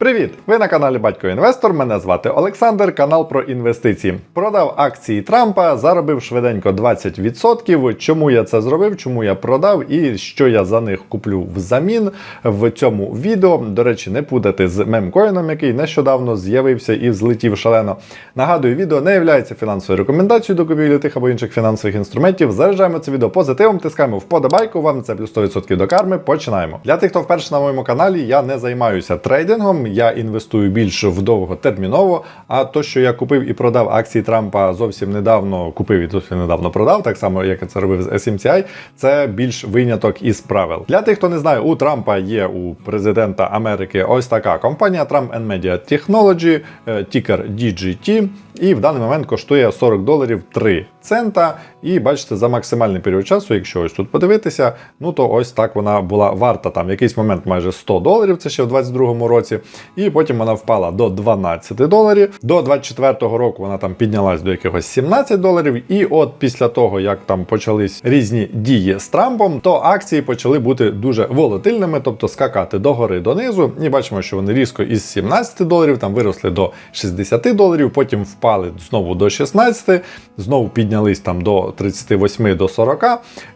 Привіт! Ви на каналі Батько Інвестор. Мене звати Олександр, канал про інвестиції. Продав акції Трампа, заробив швиденько 20%. Чому я це зробив? Чому я продав і що я за них куплю взамін в цьому відео. До речі, не путати з мемкоїном, який нещодавно з'явився і взлетів шалено. Нагадую, відео не є фінансовою рекомендацією до купівлі тих або інших фінансових інструментів. Заряджаємо це відео позитивом, тискаємо вподобайку. Вам це плюс 100% до карми. Починаємо. Для тих, хто вперше на моєму каналі, я не займаюся трейдингом. Я інвестую більш в довготерміново. А то, що я купив і продав акції Трампа зовсім недавно, купив і зовсім недавно продав, так само як я це робив з SMCI, це більш виняток із правил. Для тих, хто не знає, у Трампа є у президента Америки ось така компанія Trump and Media Technology, е, тікер DGT, і в даний момент коштує 40 доларів 3 цента. І бачите, за максимальний період часу, якщо ось тут подивитися, ну то ось так вона була варта там в якийсь момент майже 100 доларів, це ще в 22-му році. І потім вона впала до 12 доларів. До 24-го року вона там піднялась до якихось 17 доларів. І от після того, як там почались різні дії з Трампом, то акції почали бути дуже волатильними, тобто скакати догори донизу. І бачимо, що вони різко із 17 доларів там виросли до 60 доларів, потім впали знову до 16, знову піднялись там до 38 до 40.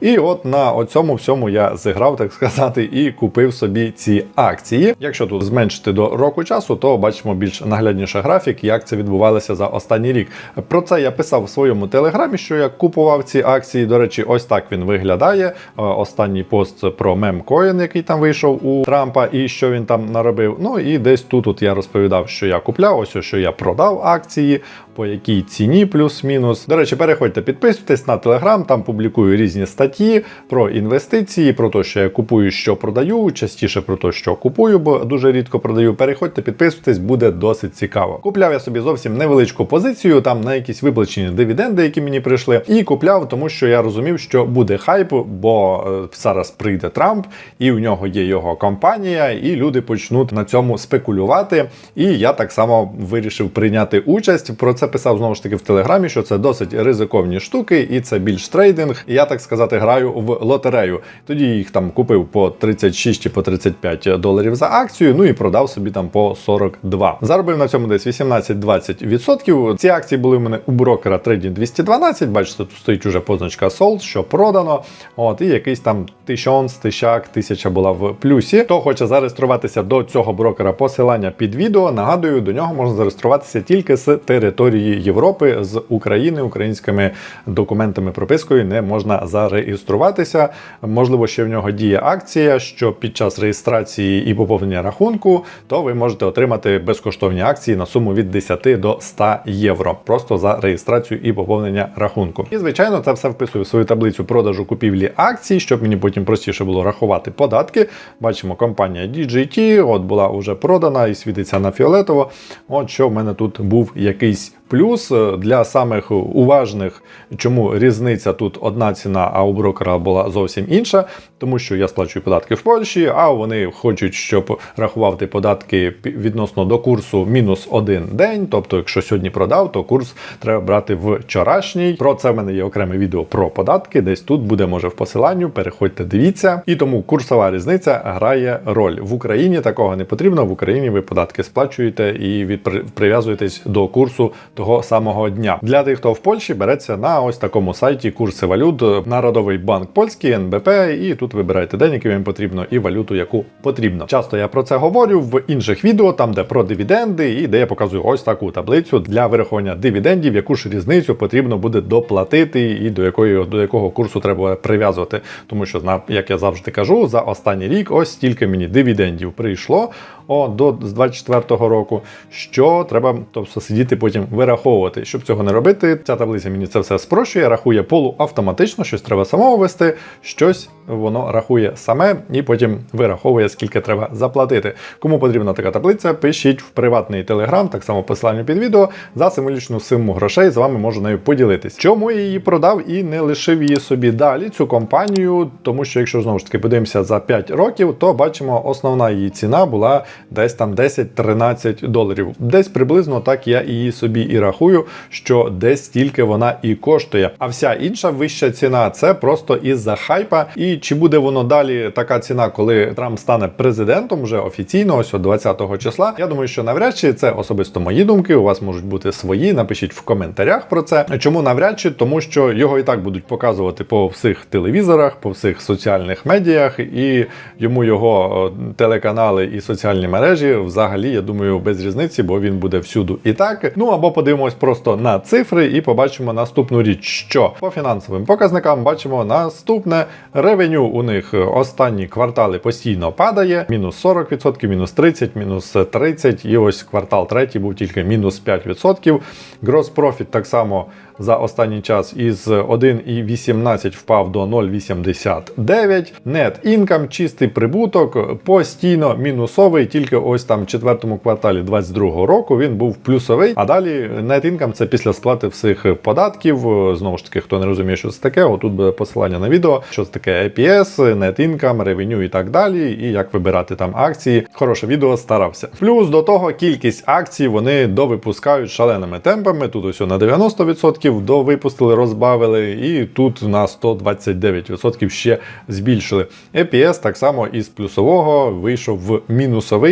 І от на цьому всьому я зіграв, так сказати, і купив собі ці акції. Якщо тут зменшити до року часу, то бачимо більш наглядніше графік, як це відбувалося за останній рік. Про це я писав в своєму телеграмі, що я купував ці акції. До речі, ось так він виглядає. Е, Останній пост про мемкоін, який там вийшов у Трампа, і що він там наробив. Ну і десь тут от я розповідав, що я купляв, ось що я продав акції. По якій ціні плюс-мінус. До речі, переходьте, підписуйтесь на телеграм, там публікую різні статті про інвестиції, про те, що я купую, що продаю, частіше про те, що купую, бо дуже рідко продаю. Переходьте, підписуйтесь, буде досить цікаво. Купляв я собі зовсім невеличку позицію, там на якісь виплачені дивіденди, які мені прийшли, і купляв, тому що я розумів, що буде хайп, бо е, зараз прийде Трамп, і у нього є його компанія, і люди почнуть на цьому спекулювати. І я так само вирішив прийняти участь. Про це писав знову ж таки в телеграмі, що це досить ризиковні штуки, і це більш трейдинг. І я так сказати граю в лотерею. Тоді їх там купив по 36 чи по 35 доларів за акцію. Ну і продав собі там по 42. Заробив на цьому десь 18-20%. Ці акції були в мене у брокера Trading 212. Бачите, тут стоїть уже позначка Sold, що продано. От, і якийсь там тисячонс, тисячак, тисяча була в плюсі. Хто хоче зареєструватися до цього брокера, посилання під відео. Нагадую, до нього можна зареєструватися тільки з території Європи, з України, українськими документами пропискою не можна зареєструватися. Можливо, ще в нього діє акція, що під час реєстрації і поповнення рахунку, то ви можете отримати безкоштовні акції на суму від 10 до 100 євро. Просто за реєстрацію і поповнення рахунку. І звичайно, це все вписую в свою таблицю продажу купівлі акцій, щоб мені потім простіше було рахувати податки. Бачимо, компанія DGT, от була вже продана і світиться на фіолетово. От що в мене тут був якийсь. Плюс е, для самих уважних, чому різниця тут одна ціна, а у брокера була зовсім інша, тому що я сплачую податки в Польщі, а вони хочуть, щоб рахувати податки відносно до курсу мінус один день. Тобто, якщо сьогодні продав, то курс треба брати вчорашній. Про це в мене є окреме відео про податки. Десь тут буде, може, в посиланню. Переходьте, дивіться. І тому курсова різниця грає роль в Україні. Такого не потрібно. В Україні ви податки сплачуєте і від прив'язуєтесь до курсу того самого дня. Для тих, хто в Польщі береться на ось такому сайті курси валют, Народовий банк польський, НБП, і тут вибираєте день, який вам потрібно, і валюту, яку потрібно. Часто я про це говорю в інших відео, там де про дивіденди, і де я показую ось таку таблицю для вирахування дивідендів, яку ж різницю потрібно буде доплатити, і до якої до якого курсу треба прив'язувати. Тому що, як я завжди кажу, за останній рік ось стільки мені дивідендів прийшло о, до з 24-го року, що треба тобто, сидіти потім вираховувати. Щоб цього не робити, ця таблиця мені це все спрощує, рахує полуавтоматично, щось треба самому вести, щось воно рахує саме і потім вираховує, скільки треба заплатити. Кому потрібна така таблиця, пишіть в приватний телеграм, так само посилання під відео, за символічну суму грошей з вами можу нею поділитись. Чому я її продав і не лишив її собі далі, цю компанію, тому що якщо знову ж таки подивимося за 5 років, то бачимо, основна її ціна була десь там 10-13 доларів. Десь приблизно так я її собі і рахую, що десь стільки вона і коштує. А вся інша вища ціна це просто із-за хайпа. І чи буде воно далі така ціна, коли Трамп стане президентом вже офіційно, ось от 20 числа? Я думаю, що навряд чи це особисто мої думки. У вас можуть бути свої. Напишіть в коментарях про це. Чому навряд чи? Тому що його і так будуть показувати по всіх телевізорах, по всіх соціальних медіях, і йому його телеканали і соціальні мережі взагалі, я думаю, без різниці, бо він буде всюду і так. Ну або подивимось просто на цифри і побачимо наступну річ, що по фінансовим показникам бачимо наступне ревеню. У них останні квартали постійно падає: мінус 40%, мінус 30%, мінус 30%, і ось квартал третій був тільки мінус 5%. Gross profit так само за останній час із 1,18 впав до 0,89. Net income, чистий прибуток, постійно мінусовий. Тільки ось там четвертому кварталі 2022 року він був плюсовий. А далі net income це після сплати всіх податків. Знову ж таки, хто не розуміє, що це таке, отут буде посилання на відео, що це таке EPS, net income, revenue і так далі. І як вибирати там акції. Хороше відео старався. Плюс до того кількість акцій вони довипускають шаленими темпами. Тут ось на 90% довипустили, розбавили, і тут на 129% ще збільшили. EPS так само із плюсового вийшов в мінусовий,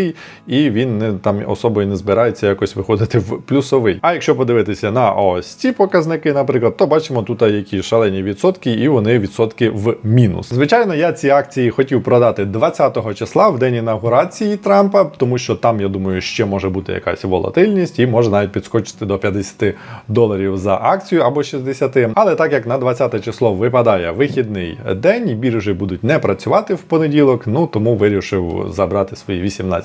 і він не там особою не збирається якось виходити в плюсовий. А якщо подивитися на ось ці показники, наприклад, то бачимо тут які шалені відсотки, і вони відсотки в мінус. Звичайно, я ці акції хотів продати 20 числа в день інаугурації Трампа, тому що там, я думаю, ще може бути якась волатильність, і може навіть підскочити до 50 доларів за акцію або 60. Але так як на 20 число випадає вихідний день, біржі будуть не працювати в понеділок, ну тому вирішив забрати свої 18%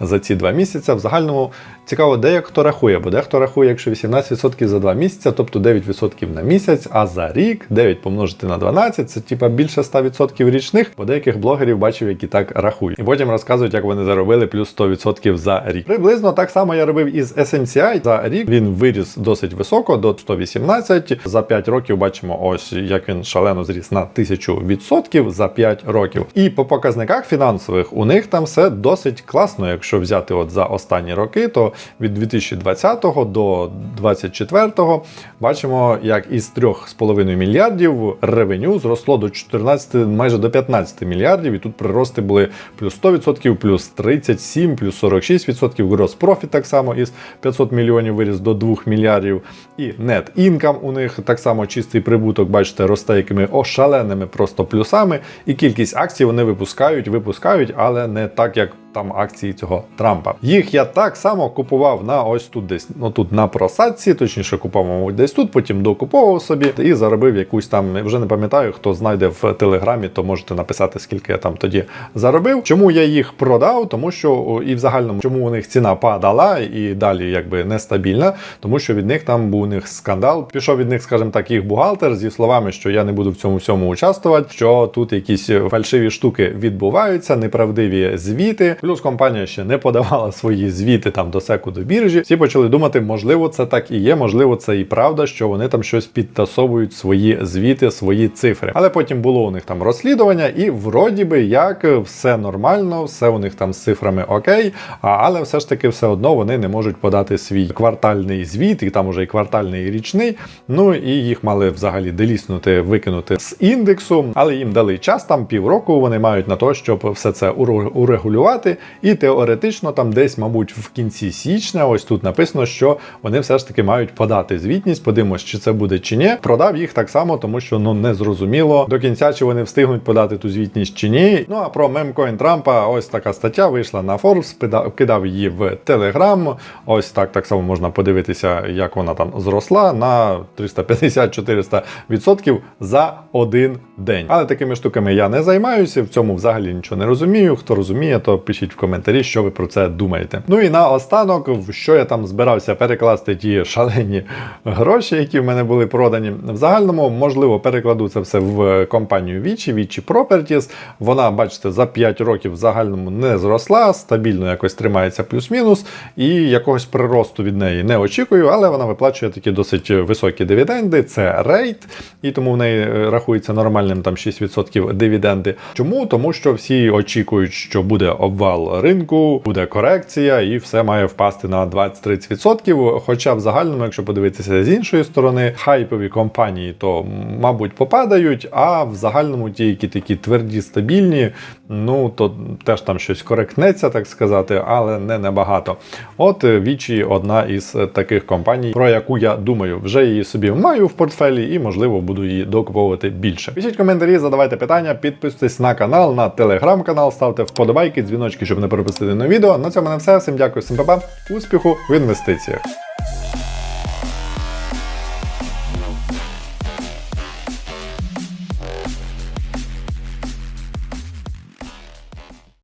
за ці два місяці. В загальному цікаво, де хто рахує, бо дехто рахує, якщо 18% за два місяці, тобто 9% на місяць, а за рік 9 помножити на 12, це типа більше 100% річних, бо деяких блогерів бачив, які так рахують. І потім розказують, як вони заробили плюс 100% за рік. Приблизно так само я робив із SMCI. За рік він виріс досить високо, до 118. За 5 років бачимо, ось як він шалено зріс на 1000% за 5 років. І по показниках фінансових у них там все досить класно. Якщо взяти от за останні роки, то від 2020 до 2024 бачимо, як із 3,5 мільярдів ревеню зросло до 14, майже до 15 мільярдів. І тут прирости були плюс 100%, плюс 37, плюс 46%. Gross profit так само із 500 мільйонів виріс до 2 мільярдів. І net income у них так само чистий прибуток, бачите, росте якими ошаленими просто плюсами. І кількість акцій вони випускають, випускають, але не так, як там акції цього Трампа. Їх я так само купував на ось тут десь, ну тут на просадці, точніше купував, десь тут, потім докуповував собі і заробив якусь там, вже не пам'ятаю, хто знайде в телеграмі, то можете написати, скільки я там тоді заробив. Чому я їх продав? Тому що і в загальному, чому у них ціна падала і далі якби нестабільна, тому що від них там був у них скандал. Пішов від них, скажімо так, їх бухгалтер зі словами, що я не буду в цьому всьому участвувати, що тут якісь фальшиві штуки відбуваються, неправдиві звіти. Плюс компанія ще не подавала свої звіти там до секу до біржі. Всі почали думати, можливо, це так і є, можливо, це і правда, що вони там щось підтасовують свої звіти, свої цифри. Але потім було у них там розслідування, і вроді би як все нормально, все у них там з цифрами окей. Але все ж таки все одно вони не можуть подати свій квартальний звіт, і там уже і квартальний і річний. Ну і їх мали взагалі деліснути, викинути з індексу, але їм дали час, там півроку вони мають на то, щоб все це уре- І теоретично, там десь, мабуть, в кінці січня, ось тут написано, що вони все ж таки мають подати звітність. Подивимось, чи це буде чи ні. Продав їх так само, тому що ну не зрозуміло до кінця, чи вони встигнуть подати ту звітність чи ні. Ну а про мемкоін Трампа, ось така стаття вийшла на Forbes, кидав її в Telegram. Ось так так само можна подивитися, як вона там зросла на 350-400% за один день. Але такими штуками я не займаюся, в цьому взагалі нічого не розумію. Хто розуміє, то пишіть в коментарі, що ви про це думаєте. Ну і наостанок, в що я там збирався перекласти ті шалені гроші, які в мене були продані. В загальному, можливо, перекладу це все в компанію Вічі, Вічі Properties. Вона, бачите, за 5 років в загальному не зросла, стабільно якось тримається плюс-мінус, і якогось приросту від неї не очікую, але вона виплачує такі досить високі дивіденди. Це рейт, і тому в неї е, рахується нормальним там 6% дивіденди. Чому? Тому що всі очікують, що буде обвал обвал ринку, буде корекція, і все має впасти на 20-30%. Хоча в загальному, якщо подивитися з іншої сторони, хайпові компанії то, мабуть, попадають, а в загальному ті, які такі тверді, стабільні, ну то теж там щось коректнеться, так сказати, але не набагато. От е, Вічі одна із таких компаній, про яку я думаю, вже її собі маю в портфелі і, можливо, буду її докуповувати більше. Пишіть коментарі, задавайте питання, підписуйтесь на канал, на телеграм-канал, ставте вподобайки, дзвіночки, щоб не пропустити нові відео. На цьому на все. Всім дякую, всім па-па. успіху в інвестиціях.